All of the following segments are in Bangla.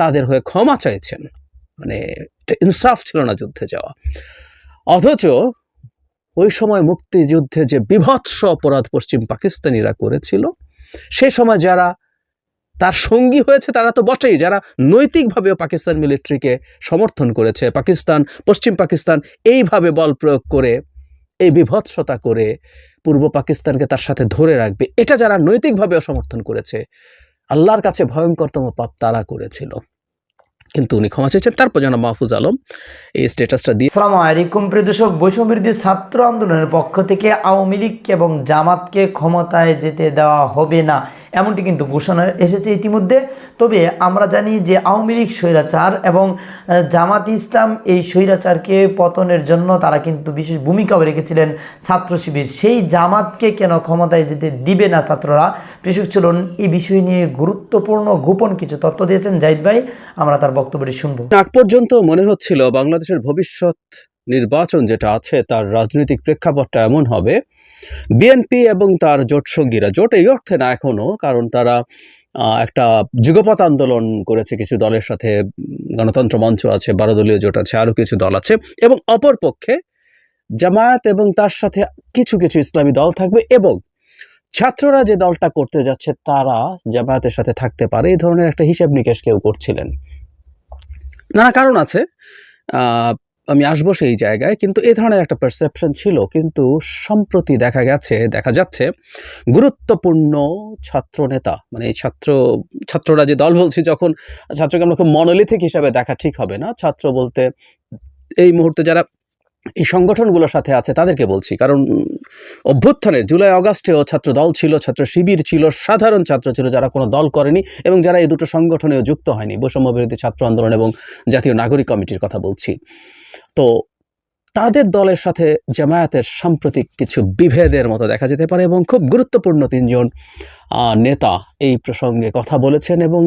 তাদের হয়ে ক্ষমা চাইছেন। মানে ইনসাফ ছিল না যুদ্ধে যাওয়া। অথচ ওই সময় মুক্তিযুদ্ধে যে বিভৎস অপরাধ পশ্চিম পাকিস্তানিরা করেছিল, সে সময় যারা তার সঙ্গী হয়েছে তারা তো বটেই। যারা নৈতিকভাবেও পাকিস্তান মিলিটারিকে সমর্থন করেছে, পাকিস্তান, পশ্চিম পাকিস্তান এইভাবে বল প্রয়োগ করে, এই বিভৎসতা করে পূর্ব পাকিস্তানকে তার সাথে ধরে রাখবে, এটা যারা নৈতিকভাবেও সমর্থন করেছে, আল্লাহর কাছে ভয়ঙ্করতম পাপ তারা করেছিল। কিন্তু উনি ক্ষমা চেয়েছেন। তারপর যেন মাহফুজ আলম এই স্ট্যাটাসটা দিয়ে। আসসালামু আলাইকুম প্রিয় দর্শক, বৈষম্যবিরোধী ছাত্র আন্দোলনের পক্ষ থেকে আওয়ামী লীগ এবং জামাতকে ক্ষমতায় যেতে দেওয়া হবে না, এমনটি কিন্তু ঘোষণা এসেছে ইতিমধ্যে। তবে আমরা জানি যে আওয়ামী লীগ স্বৈরাচার এবং জামাত ইসলাম এই স্বৈরাচারকে পতনের জন্য তারা কিন্তু বিশেষ ভূমিকাও রেখেছিলেন ছাত্র শিবির। সেই জামাতকে কেন ক্ষমতায় যেতে দিবে না ছাত্ররা? কৃষক চলুন এই বিষয় নিয়ে গুরুত্বপূর্ণ গোপন কিছু তথ্য দিয়েছেন জাহিদ ভাই। আমরা তার বক্তব্যটি শুনব। আগ পর্যন্ত মনে হচ্ছিল বাংলাদেশের ভবিষ্যৎ নির্বাচন যেটা আছে, তার রাজনৈতিক প্রেক্ষাপটটা এমন হবে। বিএনপি এবং তার জোট সঙ্গীরা, জোট এই অর্থে না এখনও কারণ তারা একটা যুগপৎ আন্দোলন করেছে, কিছু দলের সাথে গণতন্ত্র মঞ্চ আছে বারো দলীয় জোট আছে আরও কিছু দল আছে, এবং অপর পক্ষে জামায়াত এবং তার সাথে কিছু কিছু ইসলামী দল থাকবে এবং ছাত্ররা যে দলটা করতে যাচ্ছে, তারা জামায়াতের সাথে থাকতে পারে। এই ধরনের একটা হিসাব নিকেশ কেউ করছিলেন। নানা কারণ আছে। আমি আসব সেই জায়গায়, কিন্তু এই ধরনের একটা পারসেপশন ছিল। কিন্তু সম্প্রতি দেখা গেছে, দেখা যাচ্ছে, গুরুত্বপূর্ণ ছাত্র নেতা মানে ছাত্র, ছাত্ররা যে দল বলছি, যখন ছাত্রকে আমরা খুব মনোলিথিক হিসাবে দেখা ঠিক হবে না। ছাত্র বলতে এই মুহূর্তে যারা এই সংগঠনগুলোর সাথে আছে তাদেরকে বলছি। কারণ উম, অভ্যুত্থানে জুলাই অগাস্টেও ছাত্র দল ছিল ছাত্র শিবির ছিল সাধারণ ছাত্র ছিল যারা কোনো দল করেনি এবং যারা এই দুটো সংগঠনেও যুক্ত হয়নি। বৈষম্য বিরোধী ছাত্র আন্দোলন এবং জাতীয় নাগরিক কমিটির কথা বলছি। তো তাদের দলের সাথে জামায়াতের সাম্প্রতিক কিছু বিভেদের মতো দেখা যেতে পারে এবং খুব গুরুত্বপূর্ণ তিনজন নেতা এই প্রসঙ্গে কথা বলেছেন এবং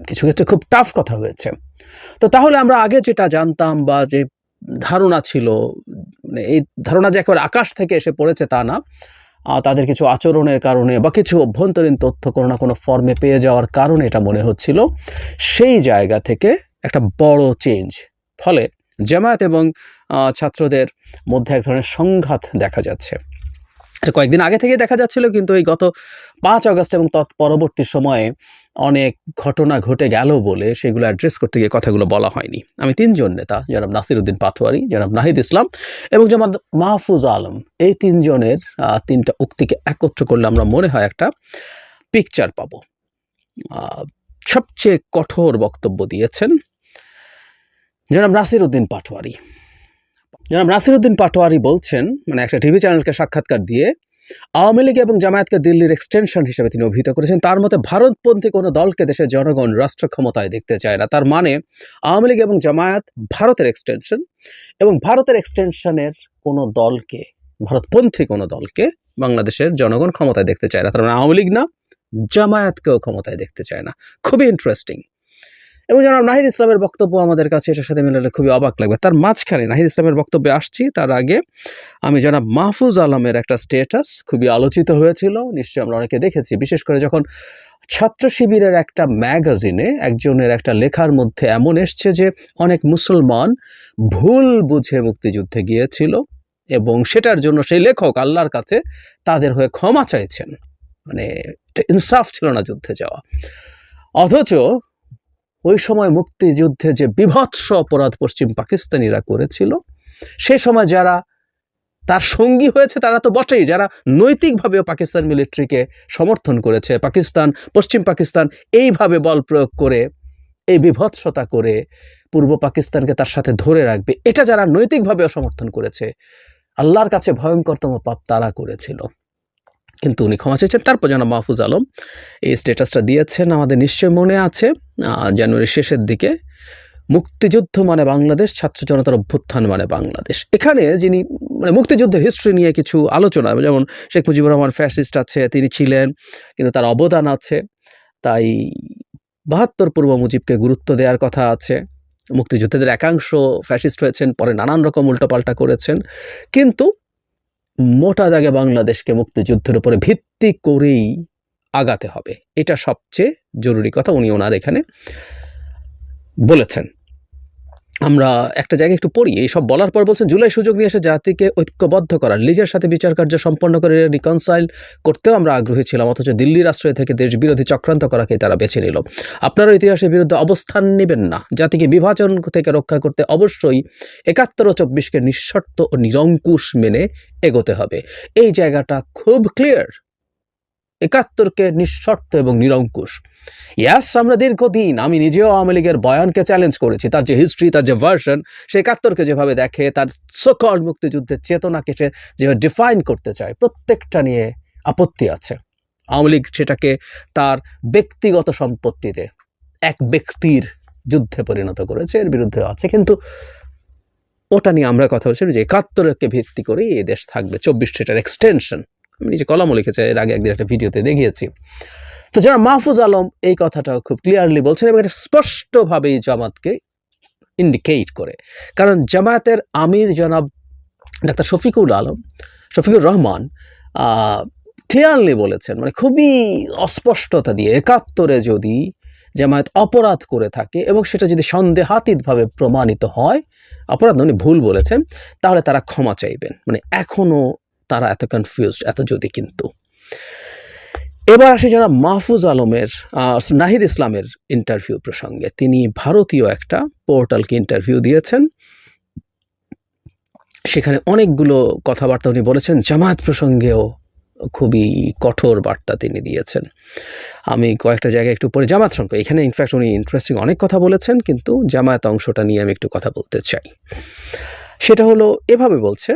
কিছু ক্ষেত্রে খুব টাফ কথা হয়েছে। তো তাহলে আমরা আগে যেটা জানতাম বা যে ধারণা ছিল মানে এই ধারণা যে একেবারে আকাশ থেকে এসে পড়েছে তা না। তাদের কিছু আচরণের কারণে বা কিছু অভ্যন্তরীণ তথ্য কোনো না কোনো ফর্মে পেয়ে যাওয়ার কারণে এটা মনে হচ্ছিল। সেই জায়গা থেকে একটা বড় চেঞ্জ ফলে জামায়াত এবং ছাত্রদের মধ্যে এক ধরনের সংঘাত দেখা যাচ্ছে। কয়েকদিন আগে থেকে দেখা যাচ্ছিল, কিন্তু এই গত পাঁচ আগস্ট এবং তৎ পরবর্তী সময়ে অনেক ঘটনা ঘটে গেল বলে সেগুলো অ্যাড্রেস করতে গিয়ে কথাগুলো বলা হয়নি। আমি তিনজন নেতা, জনাব নাসিরউদ্দিন পাটোয়ারি জনাব নাহিদ ইসলাম এবং জনাব মাহফুজ আলম। এই তিনজনের তিনটা উক্তিকে একত্র করলে আমরা মনে হয় একটা পিকচার পাবো। সবচেয়ে কঠোর বক্তব্য দিয়েছেন জনাব নাসির উদ্দিন পাটোয়ারি জনাব নাসির উদ্দিন পাটোয়ারি বলছেন মানে একটা টিভি চ্যানেলকে সাক্ষাৎকার দিয়ে আওয়ামী লীগ এবং জামায়াতকে দিল্লির এক্সটেনশন হিসেবে তিনি অভিহিত করেছেন। তার মতে ভারতপন্থী কোনো দলকে দেশের জনগণ রাষ্ট্র ক্ষমতায় দেখতে চায় না। তার মানে আওয়ামী লীগ এবং জামায়াত ভারতের এক্সটেনশন এবং ভারতের এক্সটেনশনের কোনো দলকে, ভারতপন্থী কোনো দলকে বাংলাদেশের জনগণ ক্ষমতায় দেখতে চায় না। তার মানে আওয়ামী লীগ না, জামায়াতকেও ক্ষমতায় দেখতে চায় না। খুবই ইন্টারেস্টিং এবং জনাব নাহিদ ইসলামের বক্তব্য আমাদের কাছে এটার সাথে মিলালে খুবই অবাক লাগবে। তার মাঝখানে নাহিদ ইসলামের বক্তব্যে আসছি, তার আগে আমি জনাব মাহফুজ আলমের একটা স্টেটাস খুবই আলোচিত হয়েছিল, নিশ্চয়ই আমরা অনেকে দেখেছি। বিশেষ করে যখন ছাত্র শিবিরের একটা ম্যাগাজিনে একজনের একটা লেখার মধ্যে এমন এসছে যে, অনেক মুসলমান ভুল বুঝে মুক্তিযুদ্ধে গিয়েছিল এবং সেটার জন্য সেই লেখক আল্লাহর কাছে তাদের হয়ে ক্ষমা চাইছেন। মানে ইনসাফ ছিল না যুদ্ধে যাওয়া। অথচ ওই সময় মুক্তিযুদ্ধে যে বিভৎস অপরাধ পশ্চিম পাকিস্তানিরা করেছিল, সে সময় যারা তার সঙ্গী হয়েছে তারা তো বটেই, যারা নৈতিকভাবেও পাকিস্তান মিলিটারিকে সমর্থন করেছে, পাকিস্তান, পশ্চিম পাকিস্তান এইভাবে বল প্রয়োগ করে, এই বিভৎসতা করে পূর্ব পাকিস্তানকে তার সাথে ধরে রাখবে, এটা যারা নৈতিকভাবেও সমর্থন করেছে, আল্লাহর কাছে ভয়ঙ্করতম পাপ তারা করেছিল। কিন্তু উনি ক্ষমা চেয়েছেন। তারপর যেন মাহফুজ আলম এই স্ট্যাটাসটা দিয়েছেন। আমাদের নিশ্চয় মনে আছে জানুয়ারির শেষের দিকে মুক্তিযুদ্ধ মানে বাংলাদেশ, ছাত্র জনতার অভ্যুত্থান মানে বাংলাদেশ। এখানে যিনি মানে মুক্তিযুদ্ধের হিস্ট্রি নিয়ে কিছু আলোচনা, যেমন শেখ মুজিবুর রহমান ফ্যাসিস্ট আছে, তিনি ছিলেন, কিন্তু তার অবদান আছে, তাই বাহাত্তর পূর্ব মুজিবকে গুরুত্ব দেওয়ার কথা আছে। মুক্তিযোদ্ধাদের একাংশ ফ্যাসিস্ট হয়েছেন, পরে নানান রকম উল্টোপাল্টা করেছেন। কিন্তু মোটা দাগে বাংলাদেশকে মুক্তিযুদ্ধের উপরে ভিত্তি করেই আগাতে হবে। এটা সবচেয়ে জরুরি কথা উনি ওনার এখানে বলেছেন। আমরা একটা জায়গায় একটু পড়ি এইসব বলার পর বলছেন জুলাই সুযোগ নিয়ে এসে জাতিকে ঐক্যবদ্ধ করার, লীগের সাথে বিচার কার্য সম্পন্ন করে রিকনসাইল করতেও আমরা আগ্রহী ছিলাম, অথচ দিল্লির আশ্রয় থেকে দেশ বিরোধী চক্রান্ত করাকে তারা বেছে নিল। আপনারা ইতিহাসের বিরুদ্ধে অবস্থান নেবেন না। জাতিকে বিভাজন থেকে রক্ষা করতে অবশ্যই একাত্তর ও চব্বিশকে নিঃশর্ত ও নিরঙ্কুশ মেনে এগোতে হবে। এই জায়গাটা খুব ক্লিয়ার একাত্তরকে নিঃশর্ত এবং নিরঙ্কুশ। ইয়াস, আমরা দীর্ঘদিন আমি নিজেও আওয়ামী লীগের বয়ানকে চ্যালেঞ্জ করেছি। তার যে হিস্ট্রি তার যে ভার্সন সে একাত্তরকে যেভাবে দেখে, তার সকল মুক্তিযুদ্ধের চেতনাকে সে যেভাবে ডিফাইন করতে চায়, প্রত্যেকটা নিয়ে আপত্তি আছে। আওয়ামী লীগ সেটাকে তার ব্যক্তিগত সম্পত্তিতে এক ব্যক্তির যুদ্ধে পরিণত করেছে, এর বিরুদ্ধে আছে। কিন্তু ওটা নিয়ে আমরা কথা বলছি যে একাত্তরকে ভিত্তি করে এই দেশ থাকবে, চব্বিশ সেটার এক্সটেনশন নিজে কলমও লিখেছে, এর আগে একদিন একটা ভিডিওতে দেখিয়েছি। তো যারা মাহফুজ আলম, এই কথাটাও খুব ক্লিয়ারলি বলছেন এবং এটা স্পষ্টভাবেই জামাতকে ইন্ডিকেট করে। কারণ জামায়াতের আমির জনাব ডাক্তার শফিকুল আলম, শফিকুর রহমান ক্লিয়ারলি বলেছেন মানে খুবই অস্পষ্টতা দিয়ে, একাত্তরে যদি জামায়াত অপরাধ করে থাকে এবং সেটা যদি সন্দেহাতীতভাবে প্রমাণিত হয়, অপরাধ উনি ভুল বলেছেন, তাহলে তারা ক্ষমা চাইবেন। মানে এখনও তারা এত কনফিউজড এত যদি কিন্তু। এবার আসি যারা মাহফুজ আলমের নাহিদ ইসলামের ইন্টারভিউ প্রসঙ্গে। তিনি ভারতীয় একটা পোর্টালকে ইন্টারভিউ দিয়েছেন। সেখানে অনেকগুলো কথাবার্তা উনি বলেছেন জামাত প্রসঙ্গেও খুবই কঠোর বার্তা তিনি দিয়েছেন। আমি কয়েকটা জায়গায় একটু পরে জামাত সঙ্গে এখানে ইনফ্যাক্ট উনি ইন্টারেস্টিং অনেক কথা বলেছেন, কিন্তু জামায়াত অংশটা নিয়ে আমি একটু কথা বলতে চাই। সেটা হলো, এভাবে বলছে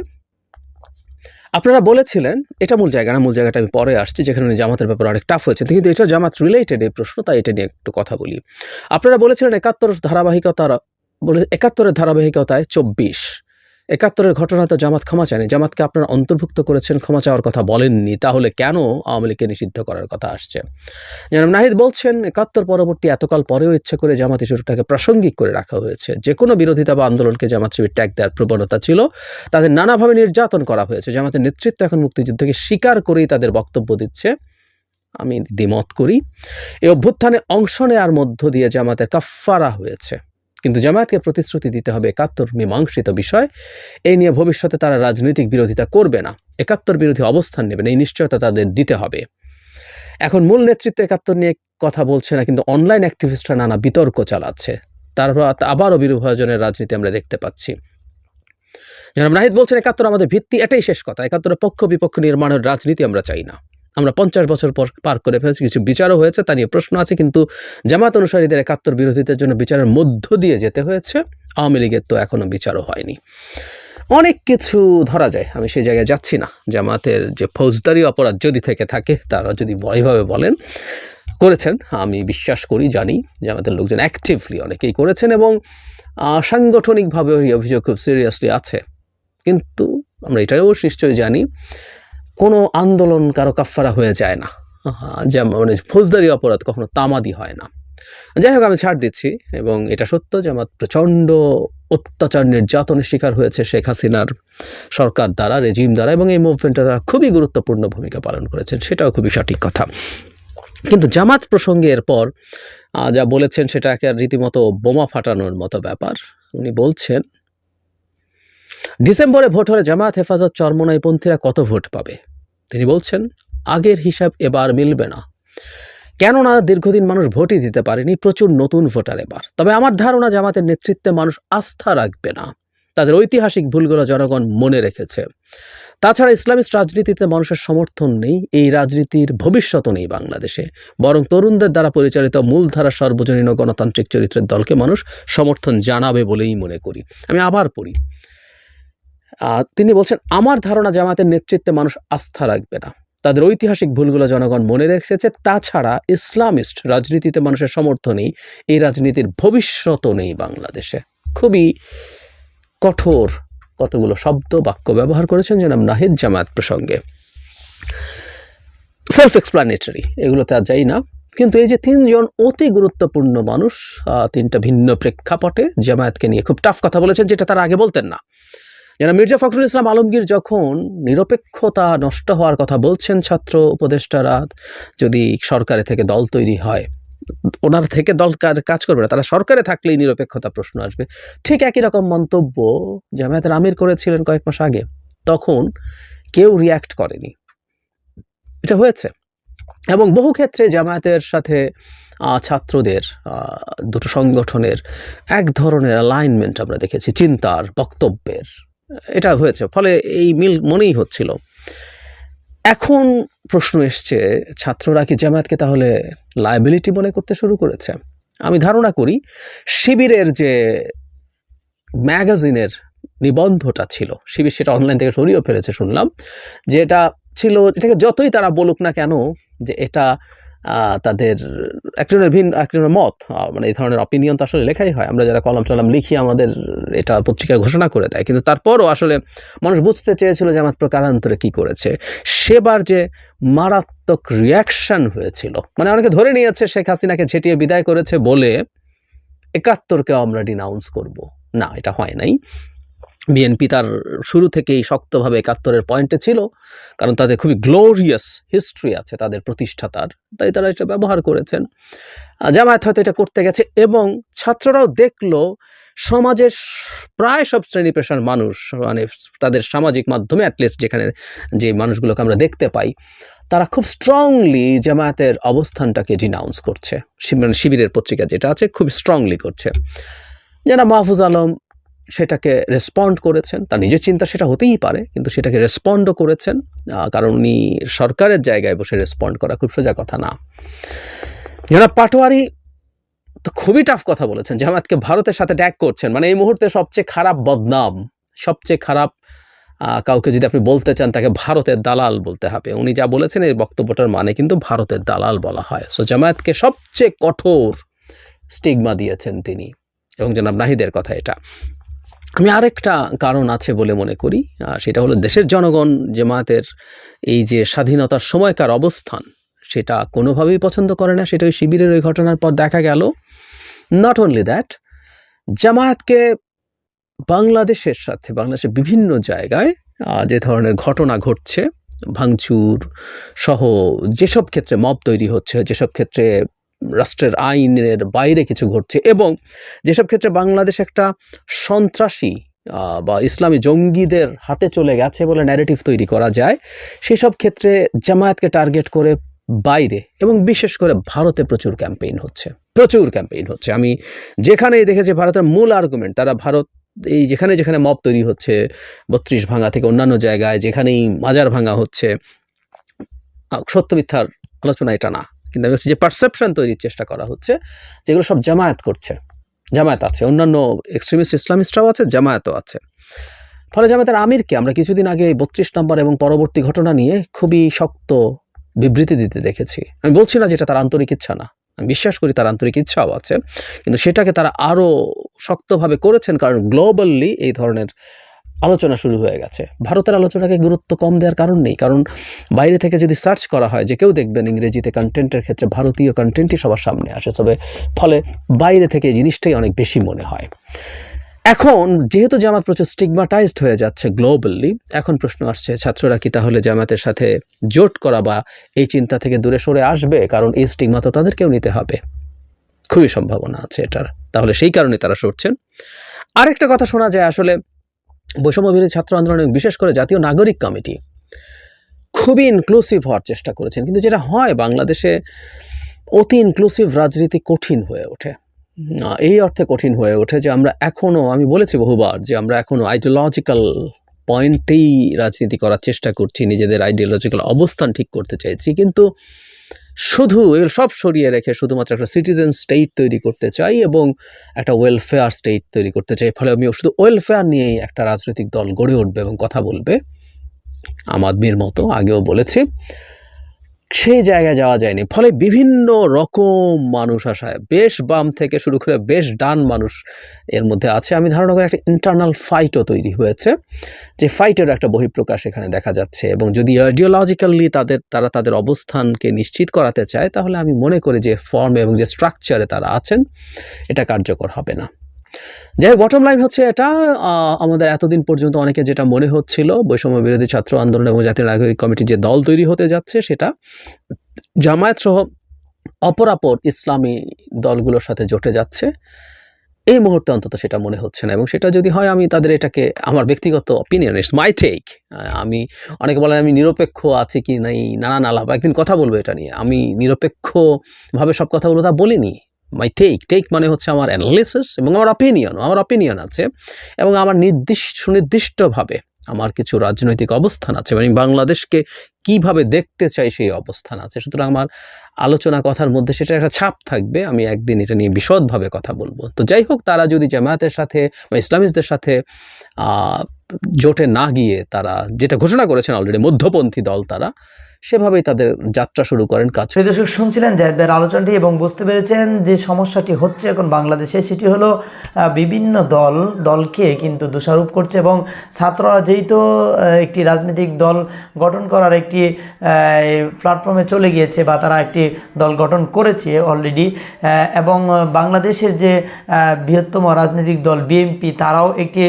আপনারা বলেছিলেন, এটা মূল জায়গা না, মূল জায়গাটা আমি পরে আসছি, যেখানে উনি জামাতের ব্যাপারে অনেক টাফ হয়েছে কিন্তু এটা জামাত রিলেটেড এই প্রশ্ন, তাই এটা নিয়ে একটু কথা বলি। আপনারা বলেছিলেন একাত্তর ধারাবাহিকতার, বলে, একাত্তরের ধারাবাহিকতায় চব্বিশ। একাত্তরের ঘটনা তো জামাত ক্ষমা চায়নি। জামাতকে আপনারা অন্তর্ভুক্ত করেছেন, ক্ষমা চাওয়ার কথা বলেননি, তাহলে কেন আওয়ামী লীগকে নিষিদ্ধ করার কথা আসছে? যেন নাহিদ বলছেন, একাত্তর পরবর্তী এতকাল পরেও ইচ্ছে করে জামাত ইস্যুটাকে প্রাসঙ্গিক করে রাখা হয়েছে। যে কোনো বিরোধিতা বা আন্দোলনকে জামাত শিবির ট্যাগ দেওয়ার প্রবণতা ছিল, তাদের নানাভাবে নির্যাতন করা হয়েছে। জামাতের নেতৃত্ব এখন মুক্তিযুদ্ধকে স্বীকার করেই তাদের বক্তব্য দিচ্ছে। আমি দ্বিমত করি। এই অভ্যুত্থানে অংশ নেওয়ার মধ্য দিয়ে জামাতের কাফফারা হয়েছে। কিন্তু জামায়াতকে প্রতিশ্রুতি দিতে হবে একাত্তর মীমাংসিত বিষয়। এই নিয়ে ভবিষ্যতে তারা রাজনৈতিক বিরোধিতা করবে না। একাত্তর বিরোধী অবস্থান নেবেন এই নিশ্চয়তা তাদের দিতে হবে। এখন মূল নেতৃত্ব একাত্তর নিয়ে কথা বলছে না, কিন্তু অনলাইন অ্যাক্টিভিস্টরা নানা বিতর্ক চালাচ্ছে। তারপর আবারও বিভাজনের রাজনীতি আমরা দেখতে পাচ্ছি। জনাব নাহিদ বলছেন, একাত্তর আমাদের ভিত্তি, এটাই শেষ কথা। একাত্তরের পক্ষ বিপক্ষ নির্মাণের রাজনীতি আমরা চাই না। আমরা পঞ্চাশ বছর পর পার করে ফেলেছি কিছু বিচারও হয়েছে তা নিয়ে প্রশ্ন আছে কিন্তু জামাত অনুসারীদের একাত্তর বিরোধীদের জন্য বিচারের মধ্য দিয়ে যেতে হয়েছে আওয়ামী লীগের তো এখনও বিচারও হয়নি। অনেক কিছু ধরা যায় আমি সেই জায়গায় যাচ্ছি না। জামাতের যে ফৌজদারি অপরাধ যদি থেকে থাকে তারা যদি এইভাবে বলেন করেছেন আমি বিশ্বাস করি জানি জামাতের লোকজন অ্যাক্টিভলি অনেকেই করেছেন এবং আহ, সাংগঠনিকভাবেও এই অভিযোগ খুব সিরিয়াসলি আছে। কিন্তু আমরা এটাও নিশ্চয়ই জানি কোনো আন্দোলন কারও কাফারা হয়ে যায় না। যেমন মানে ফৌজদারি অপরাধ কখনো তামাদি হয় না। যাই হোক, আমি ছাড় দিচ্ছি এবং এটা সত্য যে আমার প্রচণ্ড অত্যাচার, নির্যাতনের শিকার হয়েছে শেখ হাসিনার সরকার দ্বারা, রেজিম দ্বারা এবং এই মুভমেন্টটা তারা খুবই গুরুত্বপূর্ণ ভূমিকা পালন করেছেন, সেটাও খুবই সঠিক কথা। কিন্তু জামাত প্রসঙ্গে এরপর যা বলেছেন সেটাকে আর রীতিমতো বোমা ফাটানোর মতো ব্যাপার। উনি বলছেন ডিসেম্বরে ভোট হলে জামায়াত হেফাজত চরমনাইপন্থীরা কত ভোট পাবে? তিনি বলছেন, আগের হিসাব এবার মিলবে না। কেননা দীর্ঘদিন মানুষ ভোটই দিতে পারেনি, প্রচুর নতুন ভোটার এবার। তবে আমার ধারণা জামাতের নেতৃত্বে মানুষ আস্থা রাখবে না। তাদের ঐতিহাসিক ভুলগুলো জনগণ মনে রেখেছে। তাছাড়া ইসলামিস্ট রাজনীতিতে মানুষের সমর্থন নেই, এই রাজনীতির ভবিষ্যৎও নেই বাংলাদেশে। বরং তরুণদের দ্বারা পরিচালিত মূলধারা সর্বজনীন গণতান্ত্রিক চরিত্রের দলকে মানুষ সমর্থন জানাবে বলেই মনে করি। আমি আবার পড়ি। তিনি বলছেন, আমার ধারণা জামাতের নেতৃত্বে মানুষ আস্থা রাখবে না। তাদের ঐতিহাসিক ভুলগুলো জনগণ মনে রেখেছে। তাছাড়া ইসলামিস্ট রাজনীতিতে মানুষের সমর্থন নেই এই রাজনীতির ভবিষ্যৎও নেই বাংলাদেশে। খুবই কঠোর কতগুলো শব্দ, বাক্য ব্যবহার করেছেন জনাব নাহিদ জামায়াত প্রসঙ্গে। সেলফ এক্সপ্লানেটরি এগুলোতে আর যাই না। কিন্তু এই যে তিনজন অতি গুরুত্বপূর্ণ মানুষ তিনটা ভিন্ন প্রেক্ষাপটে জামায়াতকে নিয়ে খুব টাফ কথা বলেছেন, যেটা তারা আগে বলতেন না। যেন মির্জা ফখরুল ইসলাম আলমগীর যখন নিরপেক্ষতা নষ্ট হওয়ার কথা বলছেন ছাত্র উপদেষ্টারা, যদি সরকারে থেকে দল তৈরি হয়, ওনার থেকে দল কাজ- করবে না তারা সরকারে থাকলেই নিরপেক্ষতা প্রশ্ন আসবে। ঠিক একই রকম মন্তব্য জামায়াতের আমির করেছিলেন কয়েক মাস আগে, তখন কেউ রিয়াক্ট করেনি। এটা হয়েছে। এবং বহু ক্ষেত্রে জামায়াতের সাথে ছাত্রদের দুটো সংগঠনের এক ধরনের অ্যালাইনমেন্ট আমরা দেখেছি, চিন্তার, বক্তব্যের। এটা হয়েছে, ফলে এই মিল মনেই হচ্ছিল। এখন প্রশ্ন এসছে, ছাত্ররা কি জামায়াতকে তাহলে লায়াবিলিটি মনে করতে শুরু করেছে? আমি ধারণা করি, শিবিরের যে ম্যাগাজিনের নিবন্ধটা ছিল, শিবির সেটা অনলাইন থেকে সরিয়েও ফেলেছে, শুনলাম। যে এটা ছিল, এটাকে যতই তারা বলুক না কেন, যে এটা তাদের একজনের ভিন্ন একজনের মত মানে এই ধরনের অপিনিয়ন তো আসলে লেখাই হয়। আমরা যারা কলম টলম লিখি, আমাদের এটা পত্রিকায় ঘোষণা করে দেয়। কিন্তু তারপরও আসলে মানুষ বুঝতে চেয়েছিল যে আমার প্রকারান্তরে কী করেছে। সেবার যে মারাত্মক রিয়াকশন হয়েছিল মানে অনেকে ধরে নিয়েছে শেখ হাসিনাকে ঝেঁটিয়ে বিদায় করেছে বলে একাত্তরকে আমরা ডিনাউন্স করব। না, এটা হয় নাই। বিএনপি তার শুরু থেকেই শক্তভাবে একাত্তরের পয়েন্টে ছিল, কারণ তাদের খুবই গ্লোরিয়াস হিস্ট্রি আছে তাদের প্রতিষ্ঠাতার তাই তারা এটা ব্যবহার করেছেন। জামায়াত হয়তো এটা করতে গেছে এবং ছাত্ররাও দেখল সমাজের প্রায় সব শ্রেণি পেশার মানুষ মানে তাদের সামাজিক মাধ্যমে অ্যাটলিস্ট যেখানে যে মানুষগুলোকে আমরা দেখতে পাই, তারা খুব স্ট্রংলি জামায়াতের অবস্থানটাকে ডিনাউন্স করছে। মানে শিবিরের পত্রিকা যেটা আছে খুব স্ট্রংলি করছে। যারা মাহফুজ আলম সেটাকে রেসপন্ড করেছেন, তার নিজের চিন্তা সেটা হতেই পারে, কিন্তু সেটাকে রেসপন্ডও করেছেন কারণ উনি সরকারের জায়গায় বসে রেসপন্ড করা খুব সোজা কথা না। যারা পাটোয়ারি তো খুবই টাফ কথা বলেছেন, জামায়াতকে ভারতের সাথে ট্যাগ করছেন মানে এই মুহূর্তে সবচেয়ে খারাপ বদনাম, সবচেয়ে খারাপ কাউকে যদি আপনি বলতে চান তাকে ভারতের দালাল বলতে হবে। উনি যা বলেছেন এই বক্তব্যটার মানে কিন্তু ভারতের দালাল বলা হয়। সো জামায়াতকে সবচেয়ে কঠোর স্টিগমা দিয়েছেন তিনি। এবং জনাব নাহিদের কথা এটা। আমি আরেকটা কারণ আছে বলে মনে করি সেটা হলো দেশের জনগণ, জামায়াতের এই যে স্বাধীনতার সময়কার অবস্থান, সেটা কোনোভাবেই পছন্দ করে না, সেটা ওই শিবিরের ওই ঘটনার পর দেখা গেল। নট অনলি দ্যাট জামায়াতকে বাংলাদেশের সাথে, বাংলাদেশের বিভিন্ন জায়গায় যে ধরনের ঘটনা ঘটছে, ভাঙচুর সহ যেসব ক্ষেত্রে মব তৈরি হচ্ছে, যেসব ক্ষেত্রে রাষ্ট্রের আইনের বাইরে কিছু ঘটছে এবং যেসব ক্ষেত্রে বাংলাদেশ একটা সন্ত্রাসী বা ইসলামী জঙ্গিদের হাতে চলে গেছে বলে ন্যারেটিভ তৈরি করা যায়, সেসব ক্ষেত্রে জামায়াতকে টার্গেট করে বাইরে এবং বিশেষ করে ভারতে প্রচুর ক্যাম্পেইন হচ্ছে। প্রচুর ক্যাম্পেইন হচ্ছে। আমি যেখানেই দেখেছি ভারতের মূল আর্গুমেন্ট তারা ভারত, এই যেখানে যেখানে মব তৈরি হচ্ছে, বত্রিশ ভাঙা থেকে অন্যান্য জায়গায় যেখানেই মাজার ভাঙা হচ্ছে সত্য মিথ্যার আলোচনা এটা না কিন্তু আমি বলছি যে পারসেপশন তৈরির চেষ্টা করা হচ্ছে, যেগুলো সব জামায়াত করছে। জামায়াত আছে, অন্যান্য এক্সট্রিমিস্ট ইসলামিস্টরাও আছে, জামায়াতও আছে। ফলে জামায়াতের আমিরকে আমরা কিছুদিন আগে বত্রিশ নম্বর এবং পরবর্তী ঘটনা নিয়ে খুবই শক্ত বিবৃতি দিতে দেখেছি। আমি বলছি না যেটা তার আন্তরিক ইচ্ছা না। আমি বিশ্বাস করি তার আন্তরিক ইচ্ছাও আছে। কিন্তু সেটাকে তারা আরও শক্তভাবে করেছেন কারণ গ্লোবালি এই ধরনের আলোচনা শুরু হয়ে গেছে। ভারতের আলোচনাকে গুরুত্ব কম দেওয়ার কারণ নেই, কারণ বাইরে থেকে যদি সার্চ করা হয়, যে কেউ দেখবেন ইংরেজিতে কন্টেন্টের ক্ষেত্রে ভারতীয় কন্টেন্টই সবার সামনে আসে, তবে ফলে বাইরে থেকে এই জিনিসটাই অনেক বেশি মনে হয়। এখন যেহেতু জামাত প্রচুর স্টিগমাটাইজড হয়ে যাচ্ছে গ্লোবালি এখন প্রশ্ন আসছে, ছাত্ররা কি তাহলে জামাতের সাথে জোট করা বা এই চিন্তা থেকে দূরে সরে আসবে? কারণ এই স্টিগমা তো তাদেরকেও নিতে হবে। খুবই সম্ভাবনা আছে এটার। তাহলে সেই কারণে তারা সরছেন। আরেকটা কথা শোনা যায়, আসলে বৈষম্য বিরোধী ছাত্র আন্দোলন এবং বিশেষ করে জাতীয় নাগরিক কমিটি খুবই ইনক্লুসিভ হওয়ার চেষ্টা করেছেন। কিন্তু যেটা হয়, বাংলাদেশে অতি ইনক্লুসিভ রাজনীতি কঠিন হয়ে ওঠে। এই অর্থে কঠিন হয়ে ওঠে যে আমরা এখনও আমি বলেছি বহুবার যে আমরা এখনও আইডিওলজিক্যাল পয়েন্টেই রাজনীতি করার চেষ্টা করছি, নিজেদের আইডিওলজিক্যাল অবস্থান ঠিক করতে চাইছি। কিন্তু শুধু এগুলো সব সরিয়ে রেখে শুধুমাত্র একটা সিটিজেন স্টেট তৈরি করতে চাই এবং একটা ওয়েলফেয়ার স্টেট তৈরি করতে চাই। ফলে আমি শুধু ওয়েলফেয়ার নিয়েই একটা রাজনৈতিক দল গড়ে উঠবে এবং কথা বলবে। আম আদমির মতো আগেও বলেছি। সেই জায়গায় যাওয়া যায়নি। ফলে বিভিন্ন রকম মানুষ আসায় বেশ বাম থেকে শুরু করে বেশ ডান মানুষ এর মধ্যে আছে। আমি ধারণা করি একটা ইন্টারনাল ফাইটও তৈরি হয়েছে, যে ফাইটের একটা বহিঃপ্রকাশ এখানে দেখা যাচ্ছে। এবং যদি আইডিওলজিক্যালি তাদের, তারা তাদের অবস্থানকে নিশ্চিত করাতে চায়, তাহলে আমি মনে করি যে ফর্ম এবং যে স্ট্রাকচারে তারা আছেন, এটা কার্যকর হবে না। যাই হোক বটম লাইন হচ্ছে এটা আমাদের এতদিন পর্যন্ত অনেকে যেটা মনে হচ্ছিল, বৈষম্য বিরোধী ছাত্র আন্দোলন এবং জাতীয় নাগরিক কমিটি যে দল তৈরি হতে যাচ্ছে সেটা জামায়াত সহ অপরাপর ইসলামী দলগুলোর সাথে জোটে যাচ্ছে। এই মুহূর্তে অন্তত সেটা মনে হচ্ছে না এবং সেটা যদি হয়, আমি তাদের এটাকে, আমার ব্যক্তিগত অপিনিয়ন ইটস মাই টেক আমি, অনেকে বলেন আমি নিরপেক্ষ আছি কি নাই নানান আলাপ একদিন কথা বলব এটা নিয়ে। আমি নিরপেক্ষভাবে সব কথা বলব তা বলিনি। মাই টেক টেক মানে হচ্ছে আমার অ্যানালিসিস এবং আমার অপিনিয়ন আমার অপিনিয়ন আছে এবং আমার নির্দিষ্ট সুনির্দিষ্টভাবে আমার কিছু রাজনৈতিক অবস্থান আছে। মানে বাংলাদেশকে কীভাবে দেখতে চাই সেই অবস্থান আছে। সুতরাং আমার আলোচনা কথার মধ্যে সেটা একটা ছাপ থাকবে। আমি একদিন এটা নিয়ে বিশদভাবে কথা বলব। তো যাই হোক, তারা যদি জামায়াতের সাথে বা ইসলামিস্টদের সাথে জোটে না গিয়ে তারা যেটা ঘোষণা করেছেন অলরেডি মধ্যপন্থী দল তারা সেভাবেই তাদের যাত্রা শুরু করেন কাজ। দর্শক, শুনছিলেন জাহেদ ভাইয়ের আলোচনাটি এবং বুঝতে পেরেছেন যে সমস্যাটি হচ্ছে এখন বাংলাদেশে, সেটি হলো বিভিন্ন দল, দলকে কিন্তু দোষারোপ করছে এবং ছাত্ররা যেহেতু একটি রাজনৈতিক দল গঠন করার একটি প্ল্যাটফর্মে চলে গিয়েছে বা তারা একটি দল গঠন করেছে অলরেডি এবং বাংলাদেশের যে বৃহত্তম রাজনৈতিক দল বিএনপি তারাও একটি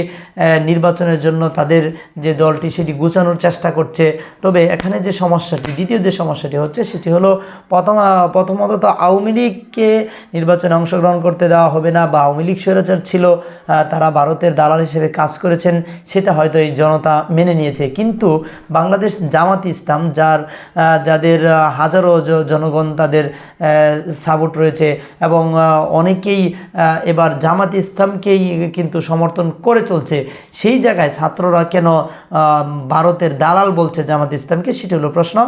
নির্বাচনের জন্য তাদের যে দলটি, সেটি গুছানোর চেষ্টা করছে। তবে এখানে যে সমস্যাটি দ্বিতীয় যে সমস্যাটি হচ্ছে সেটি হলো প্রথম, প্রথমত তো আওয়ামী লীগকে নির্বাচনে অংশগ্রহণ করতে দেওয়া হবে না বা আওয়ামী লীগ স্বৈরাচার ছিল তারা ভারতের দালাল হিসেবে কাজ করেছেন, সেটা হয়তো এই জনতা মেনে নিয়েছে। কিন্তু বাংলাদেশ জামাত ইসলাম, যার যাদের হাজারো জনগণ তাদের সাপোর্ট রয়েছে এবং অনেকেই এবার জামাত ইসলামকেই কিন্তু সমর্থন করে চলছে, সেই জায়গায় ছাত্ররা কেন ভারতের দালাল বলছে জামাত ইসলামকে, সেটি হলো প্রশ্ন।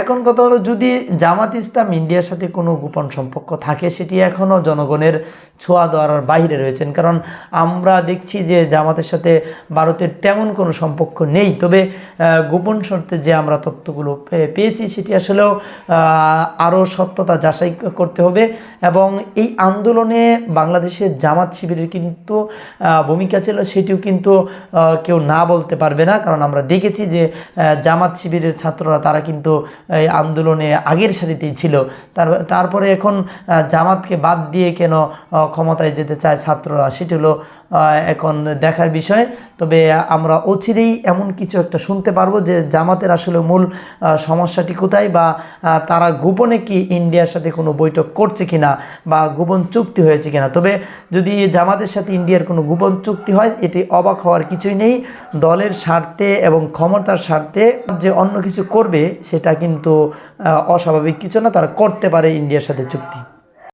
এখন কথা হলো, যদি জামাত ইসলাম ইন্ডিয়ার সাথে কোনো গোপন সম্পর্ক থাকে, সেটি এখনও জনগণের ছোঁয়া দেওয়ার বাইরে রয়েছেন। কারণ আমরা দেখছি যে জামাতের সাথে ভারতের তেমন কোনো সম্পর্ক নেই। তবে গোপন শর্তে যে আমরা তথ্যগুলো পেয়েছি, সেটি আসলেও আরও সত্যতা যাচাই করতে হবে এবং এই আন্দোলনে বাংলাদেশের জামাত শিবিরের কিন্তু ভূমিকা ছিল, সেটিও কিন্তু কেউ না বলতে পারবে না। কারণ আমরা দেখেছি যে জামাত শিবিরের ছাত্ররা, তারা কিন্তু এই আন্দোলনে আগের সারিতেই ছিল। তার, তারপরে এখন জামাতকে বাদ দিয়ে কেন ক্ষমতায় যেতে চায় ছাত্ররা? সেটি হলো এখন দেখার বিষয়। তবে আমরা অচিরেই এমন কিছু একটা শুনতে পারব যে জামাতের আসলে মূল সমস্যাটি কোথায় বা তারা গোপনে কি ইন্ডিয়ার সাথে কোনো বৈঠক করছে কিনা বা গোপন চুক্তি হয়েছে কিনা। তবে যদি জামাতের সাথে ইন্ডিয়ার কোনো গোপন চুক্তি হয় এটি অবাক হওয়ার কিছুই নেই। দলের স্বার্থে এবং ক্ষমতার স্বার্থে যে অন্য কিছু করবে, সেটা কিন্তু অস্বাভাবিক কিছু না, তারা করতে পারে ইন্ডিয়ার সাথে চুক্তি।